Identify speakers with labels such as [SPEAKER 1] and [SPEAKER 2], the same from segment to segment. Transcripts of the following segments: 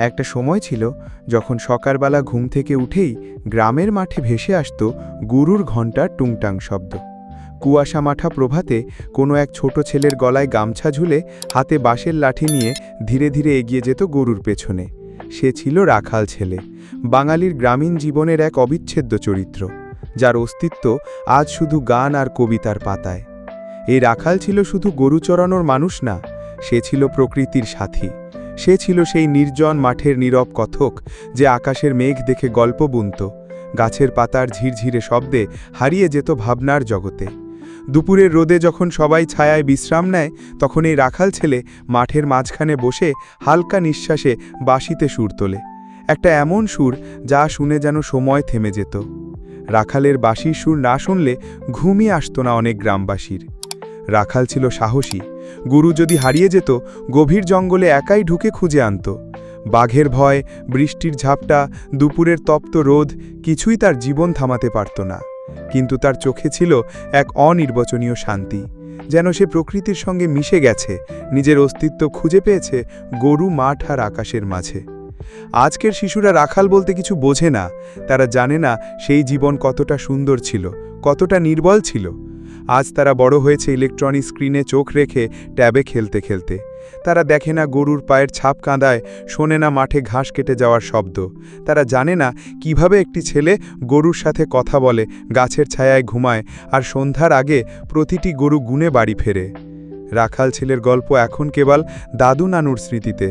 [SPEAKER 1] একটা সময় ছিল যখন সকালবেলা ঘুম থেকে উঠেই গ্রামের মাঠে ভেসে আসত গুরুর ঘণ্টার টুংটাং শব্দ। কুয়াশা মাঠা প্রভাতে কোনো এক ছোট ছেলের গলায় গামছা ঝুলে হাতে বাঁশের লাঠি নিয়ে ধীরে ধীরে এগিয়ে যেত গরুর পেছনে। সে ছিল রাখাল ছেলে, বাঙালির গ্রামীণ জীবনের এক অবিচ্ছেদ্য চরিত্র, যার অস্তিত্ব আজ শুধু গান আর কবিতার পাতায়। এই রাখাল ছিল শুধু গরু চড়ানোর মানুষ না, সে ছিল প্রকৃতির সাথী। সে ছিল সেই নির্জন মাঠের নীরব কথক যে আকাশের মেঘ দেখে গল্প বুনত, গাছের পাতার ঝিরঝিরে শব্দে হারিয়ে যেত ভাবনার জগতে। দুপুরের রোদে যখন সবাই ছায়ায় বিশ্রাম নেয়, তখন এই রাখাল ছেলে মাঠের মাঝখানে বসে হালকা নিঃশ্বাসে বাঁশিতে সুর তোলে। একটা এমন সুর যা শুনে যেন সময় থেমে যেত। রাখালের বাঁশির সুর না শুনলে ঘুমই আসতো না অনেক গ্রামবাসীর। রাখাল ছিল সাহসী গুরু যদি হারিয়ে যেত, গভীর জঙ্গলে একাই ঢুকে খুঁজে আনত। বাঘের ভয়, বৃষ্টির ঝাপটা, দুপুরের তপ্ত রোদ কিছুই তার জীবন থামাতে পারত না। কিন্তু তার চোখে ছিল এক অনির্বচনীয় শান্তি। যেন সে প্রকৃতির সঙ্গে মিশে গেছে, নিজের অস্তিত্ব খুঁজে পেয়েছে গরু, মাঠ আর আকাশের মাঝে। আজকের শিশুরা রাখাল বলতে কিছু বোঝে না, তারা জানে না সেই জীবন কতটা সুন্দর ছিল, কতটা নির্বল ছিল। আজ তারা বড় হয়েছে ইলেকট্রনিক স্ক্রিনে চোখ রেখে ট্যাবে খেলতে খেলতে। তারা দেখে না গরুর পায়ের ছাপ কাঁদায়, শোনে না মাঠে ঘাস কেটে যাওয়ার শব্দ। তারা জানে না কীভাবে একটি ছেলে গরুর সাথে কথা বলে, গাছের ছায়ায় ঘুমায় আর সন্ধ্যার আগে প্রতিটি গরু গুনে বাড়ি ফেরে। রাখাল ছেলের গল্প এখন কেবল দাদু নানুর স্মৃতিতে।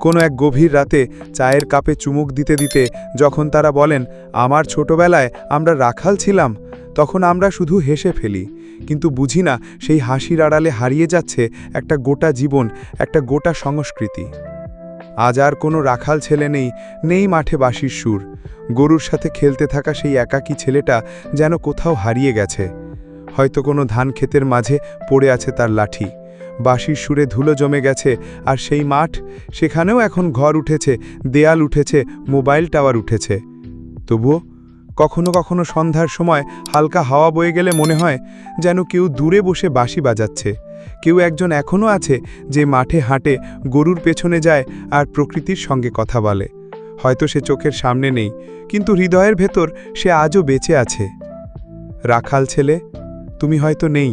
[SPEAKER 1] কোনো এক গভীর রাতে চায়ের কাপে চুমুক দিতে দিতে যখন তারা বলেন, আমার ছোটবেলায় আমরা রাখাল ছিলাম, তখন আমরা শুধু হেসে ফেলি। কিন্তু বুঝি না সেই হাসির আড়ালে হারিয়ে যাচ্ছে একটা গোটা জীবন, একটা গোটা সংস্কৃতি। আজ আর কোনো রাখাল ছেলে নেই নেই মাঠে বাঁশির সুর। গরুর সাথে খেলতে থাকা সেই একাকী ছেলেটা যেন কোথাও হারিয়ে গেছে। হয়তো কোনো ধান ক্ষেতের মাঝে পড়ে আছে তার লাঠি। বাঁশির সুরে ধুলো জমে গেছে, আর সেই মাঠ, সেখানেও এখন ঘর উঠেছে, দেয়াল উঠেছে, মোবাইল টাওয়ার উঠেছে। তবুও কখনো কখনো সন্ধ্যার সময় হালকা হাওয়া বয়ে গেলে মনে হয় যেন কেউ দূরে বসে বাঁশি বাজাচ্ছে। কেউ একজন এখনও আছে যে মাঠে হাঁটে, গরুর পেছনে যায় আর প্রকৃতির সঙ্গে কথা বলে। হয়তো সে চোখের সামনে নেই, কিন্তু হৃদয়ের ভেতর সে আজও বেঁচে আছে। রাখাল ছেলে, তুমি হয়তো নেই,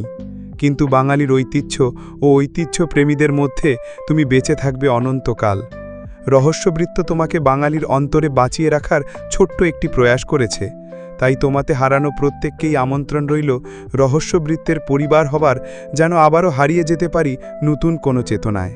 [SPEAKER 1] কিন্তু বাঙালির ঐতিহ্য ও ঐতিহ্য প্রেমীদের মধ্যে তুমি বেঁচে থাকবে অনন্তকাল। রহস্যবৃত্ত তোমাকে বাঙালির অন্তরে বাঁচিয়ে রাখার ছোট্ট একটি প্রয়াস করেছে। তাই তোমাতে হারানো প্রত্যেককেই আমন্ত্রণ রইল রহস্যবৃত্তের পরিবার হবার, যেন আবারও হারিয়ে যেতে পারি নতুন কোনো চেতনায়।